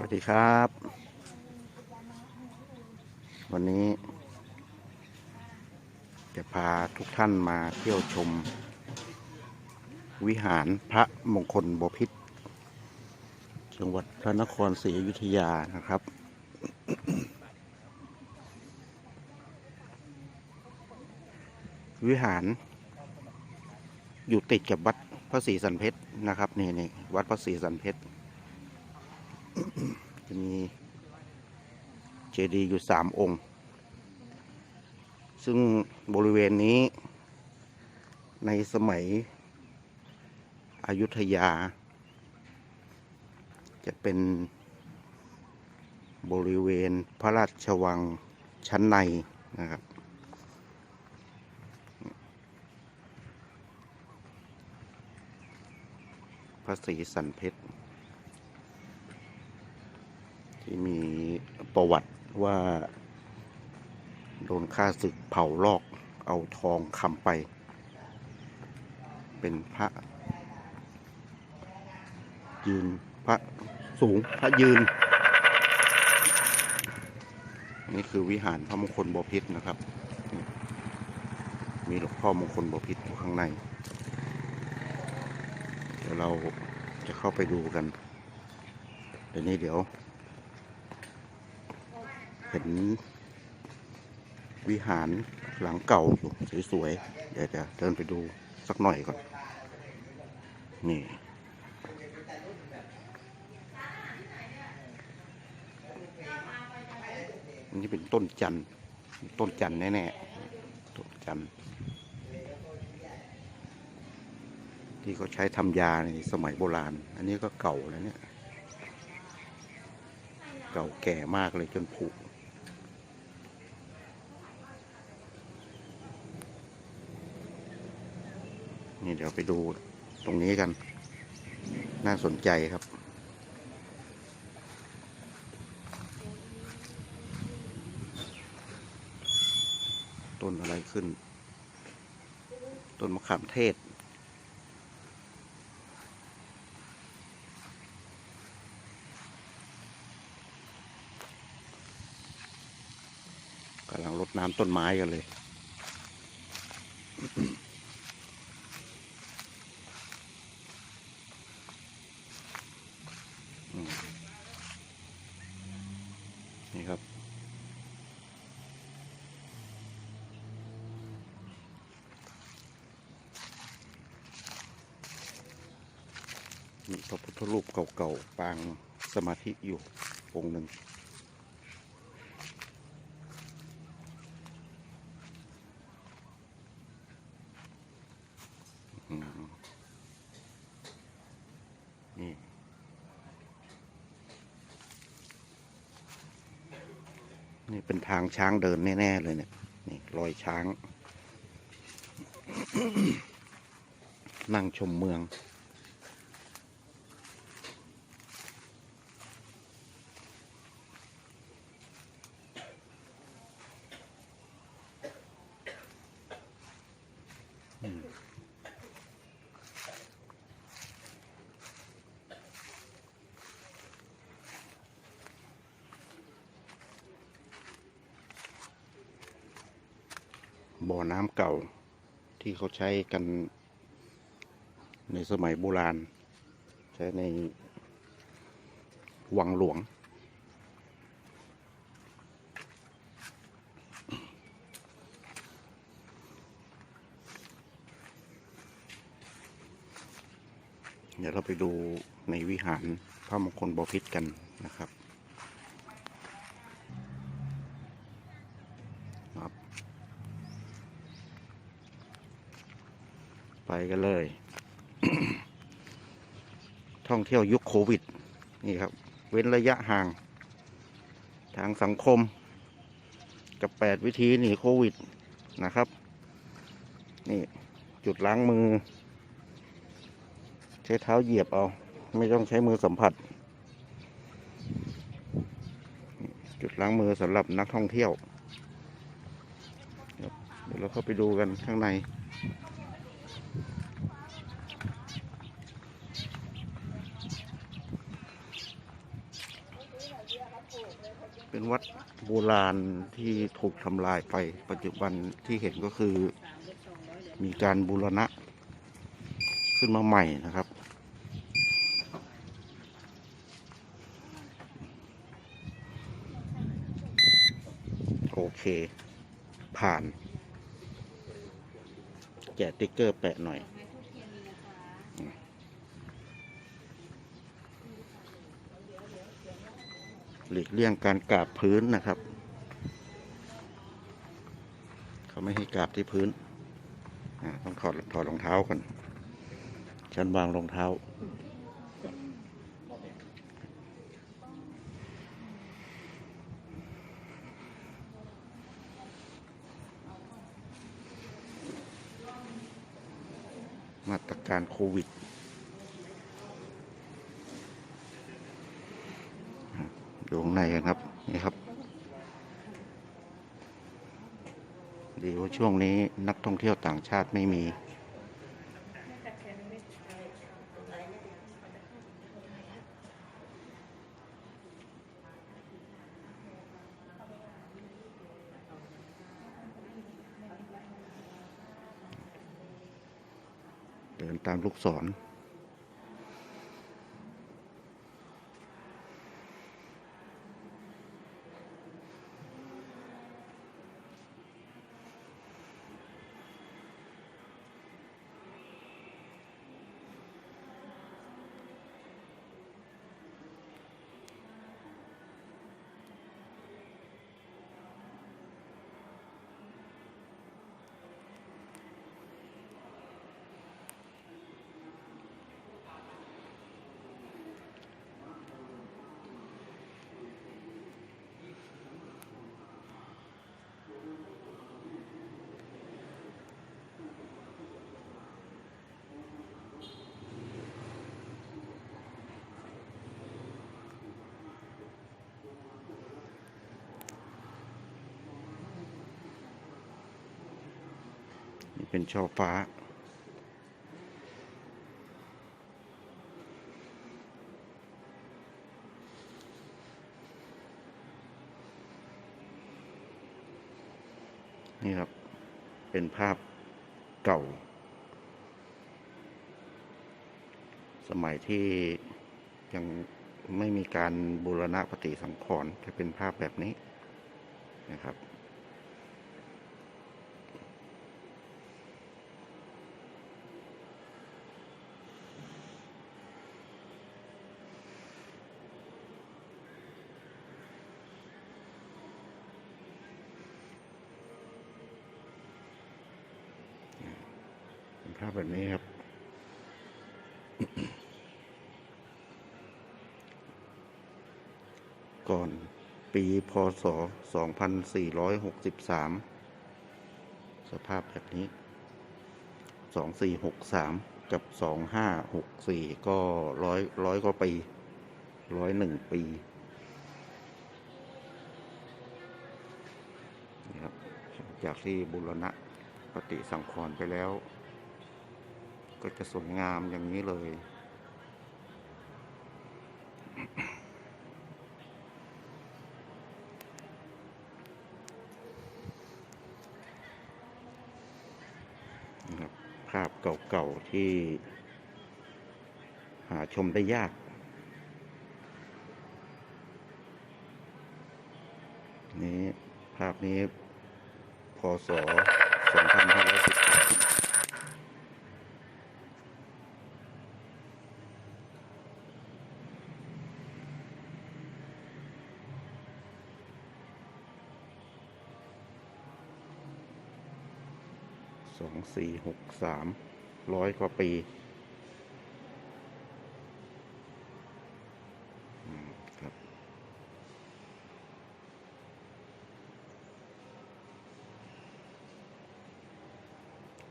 สวัสดีครับ วันนี้ จะพาทุกท่านมาเที่ยวชม วิหารพระมงคลบพิตรจังหวัดพระนครศรีอยุธยานะครับ วิหาร อยู่ติดกับวัดพระศรีสันเพชรนะครับนี่นี่วัดพระศรีสันเพชร จะมีเจดีย์อยู่สามองค์ ซึ่งบริเวณนี้ในสมัยอยุธยา จะเป็นบริเวณพระราชวังชั้นในนะครับ พระศรีสันเพชร ที่มีประวัติว่า โดนฆ่าศึกเผาลอกเอาทองคำไป เป็นพระ ยืนพระสูงพระยืน นี่คือวิหารพระมงคลบพิตรนะครับ มีหลวงพ่อมงคลบพิตรอยู่ข้างใน เดี๋ยวเราจะเข้าไปดูกันเดี๋ยวนี้เดี๋ยว เห็นวิหารหลังเก่าอยู่สวยๆ เดี๋ยวจะเดินไปดูสักหน่อยก่อน นี่นนี้เป็นต้นจันต้นจันแน่ๆ ต้นจันที่เขาใช้ทำยาในสมัยโบราณ อันนี้ก็เก่าแล้วเนี่ย เก่าแก่มากเลยจนผุ นี่เดี๋ยวไปดูตรงนี้กัน น่าสนใจครับ ต้นอะไรขึ้น ต้นมะขามเทศกำลังรดน้ำต้นไม้กันเลย มีพระพุทธรูปเก่าๆปางสมาธิอยู่องค์หนึ่งอืมนี่นี่เป็นทางช้างเดินแน่ ๆ เลยเนี่ยนี่รอยช้าง นั่งชมเมือง บ่อน้ำเก่าที่ เขาใช้กัน ในสมัยโบราณ ใช้ในวังหลวง เดี๋ยวเราไปดูในวิหารพระมงคลบพิตรกันนะครับ ไปกันเลย ท่องเที่ยวยุคโควิด นี่ครับ เว้นระยะห่าง ทางสังคม กับแปดวิธีหนีโควิดนะครับ นี่จุดล้างมือ ใช้เท้าเหยียบเอา ไม่ต้องใช้มือสัมผัส จุดล้างมือสำหรับนักท่องเที่ยว เดี๋ยวเราเข้าไปดูกันข้างในน เป็นวัดโบราณที่ถูกทำลายไปปัจจุบันที่เห็นก็คือ มีการบูรณะ ขึ้นมาใหม่นะครับ โอเค ผ่าน แกะติ๊กเกอร์แปะหน่อย ลีกเลี่ยงการกราบพื้นนะครับ เขาไม่ให้กราบที่พื้น ต้องถอดถอดรองเท้าก่อนฉันวางรองเท้า มาตรการโควิด ดูข้างใน กันครับนี่ครับเดีว่าช่วงนี้นักท่องเที่ยวต่างชาติไม่มี เดินตามลูกศร นี่ เป็นช่อฟ้า นี่ครับ เป็นภาพเก่า สมัยที่ยังไม่มีการบูรณะปฏิสังขรณ์จะเป็นภาพแบบนี้นะครับ ภาพแบบนี้ครับ ก่อนปีพศ 2463 สภาพแบบนี้ 2463 กับ 2564 ก็ร้อยร้อยกว่าปีร้อยหนึ่งปีนะครับจากที่บุรณะปฏิสังขรณ์ไปแล้ว ก็จะสวยงามอย่างนี้เลยนะครับภาพเก่าๆที่ หาชมได้ยากนี้ภาพนี้พศ สองสี่หกสามร้อยกว่าปีครับ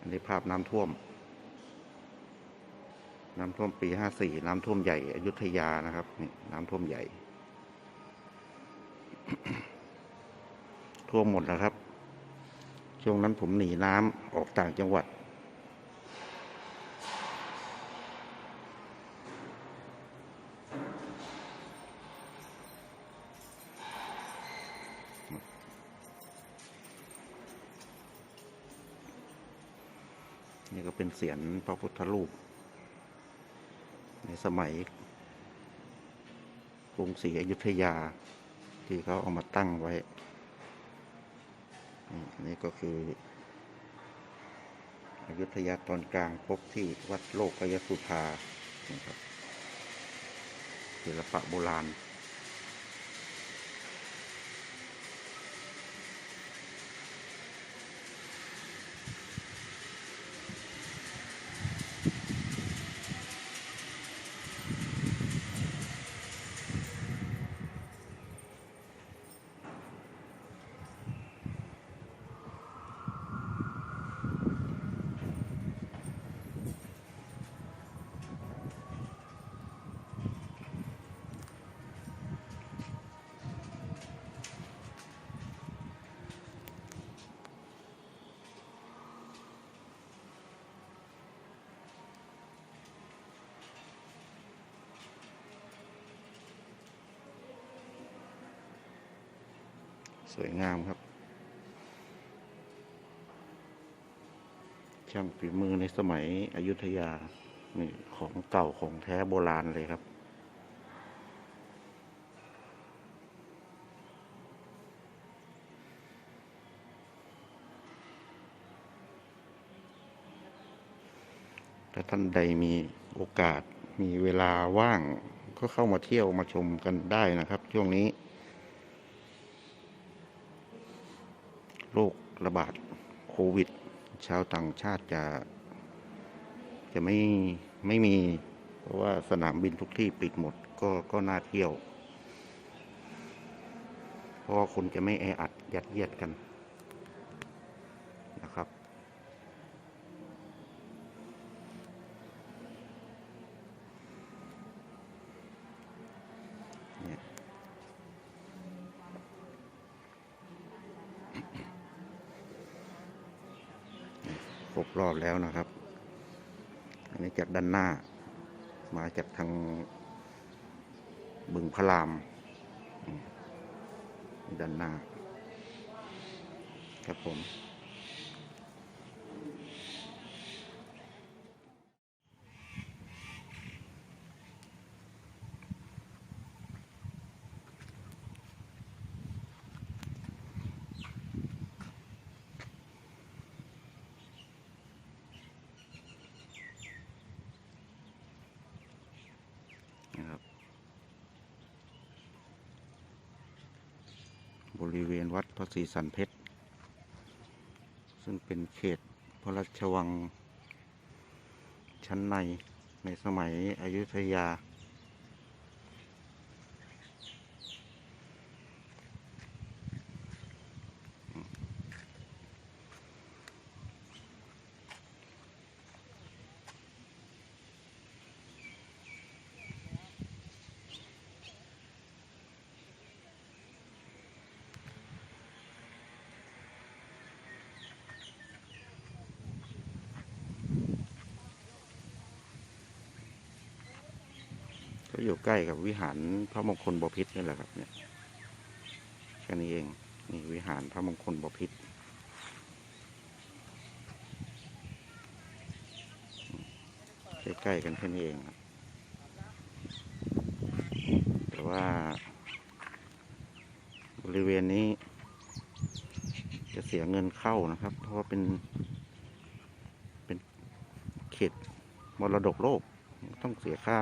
อันนี้ภาพน้ำท่วม น้ำท่วมปีห้าสี่น้ำท่วมใหญ่อยุธยานะครับนี่น้ำท่วมใหญ่ ท่วมหมดแล้วครับ ช่วงนั้นผมหนีน้ำออกต่างจังหวัด นี่ก็เป็นเสียงพระพุทธรูป ในสมัยกรุงศรีอยุธยาที่เขาเอามาตั้งไว้ นี่ก็คืออยุธยาตอนกลางพบที่วัดโลกยสุธานะครับศิลปะโบราณ สวยงามครับ ช่างฝีมือในสมัยอยุธยา นี่ของเก่าของแท้โบราณเลยครับถ้าท่านใดมีโอกาสมีเวลาว่างก็เข้ามาเที่ยวมาชมกันได้นะครับ ช่วงนี้ โรคระบาดโควิด ชาวต่างชาติจะ จะไม่ไม่มี เพราะว่าสนามบินทุกที่ปิดหมดก็ก็น่าเที่ยว เพราะคนจะไม่แออัดยัดเยียดกันนะครับ เนี่ย ครบรอบแล้วนะครับ อันนี้จากด้านหน้า มาจากทางบึงพระรามอืมด้านหน้า ครับผม บริเวณวัดพระศรีสันเพชร ซึ่งเป็นเขตพระราชวังชั้นในในสมัยอยุธยา ก็อยู่ใกล้กับวิหารพระมงคลบพิตรนี่แหละครับ เนี่ยแค่นี้เองนี่วิหารพระมงคลบพิตรใกล้ๆกันแค่นี้เองครับแต่ว่าบริเวณนี้ จะเสียเงินเข้านะครับ เพราะว่าเป็น เป็นเขตมรดกโลกต้องเสียค่า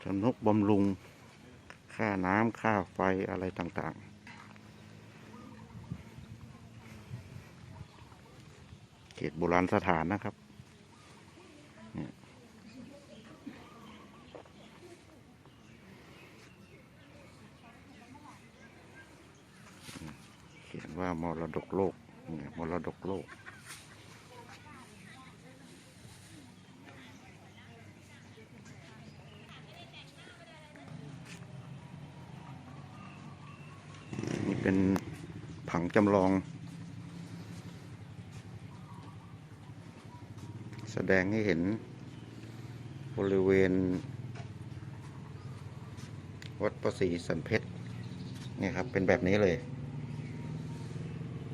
ทำนกบำรุง ค่าน้ำค่าไฟอะไรต่างๆ เขตโบราณสถานนะครับเนี่ยเขียนว่ามรดกโลกเนี่ยมรดกโลก นี่ เป็นผังจำลอง แสดงให้เห็นบริเวณ วัดประศรีสันเพชรเนี่ยครับ เป็นแบบนี้เลย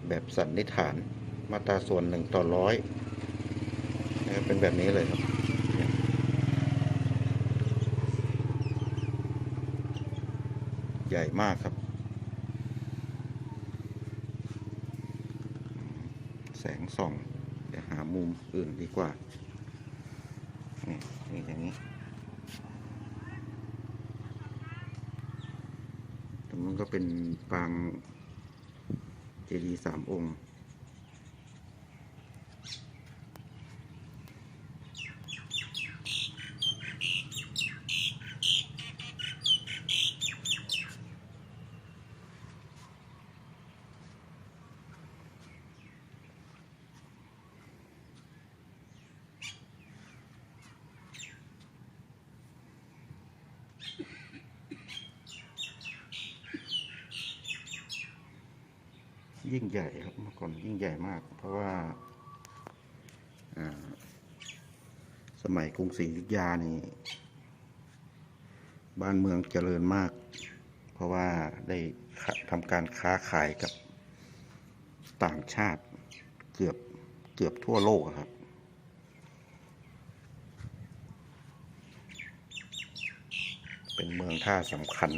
แบบสันนิษฐานมาตราส่วนหนึ่งต่อร้อยนะครับเป็นแบบนี้เลยครับใหญ่มากครับ แส งส่องจะหามุมอื่นดีกว่า นี่นี่อย่างนี้ตรงนู้นก็เป็นปางเจดีย์สามองค์ ยิ่งใหญ่ครับเมื่อก่อนยิ่งใหญ่มาก เพราะว่าสมัยกรุงศรีอยุธยานี่ บ้านเมืองเจริญมาก เพราะว่าได้ค้าทำการค้าขายกับต่างชาติเกือบเกือบทั่วโลกครับเป็นเมืองท่าสำคัญ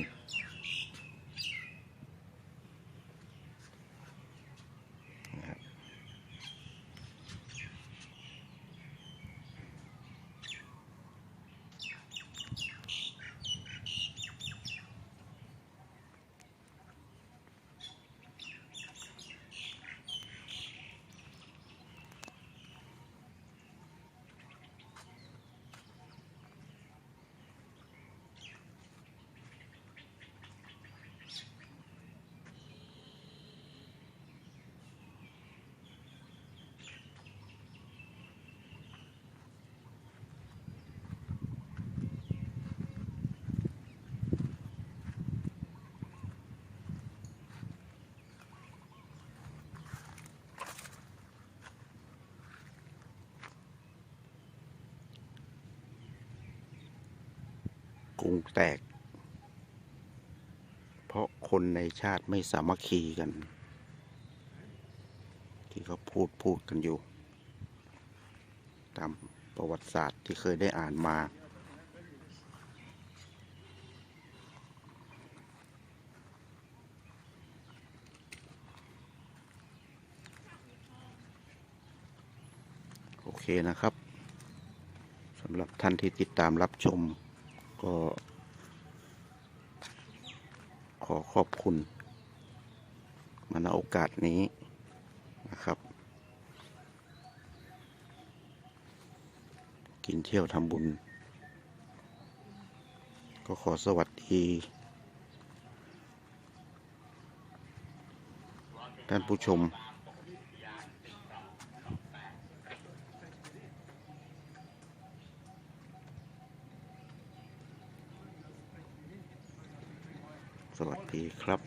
งแตก เพราะคนในชาติไม่สามัคคีกัน ที่เขาพูดพูดกันอยู่ ตามประวัติศาสตร์ที่เคยได้อ่านมา โอเคนะครับสำหรับท่านที่ติดตามรับชม ก็ ขอขอบคุณ มาณโอกาสนี้นะครับ กินเที่ยวทำบุญ ก็ขอสวัสดีท่านผู้ชม สวัสดี ครับ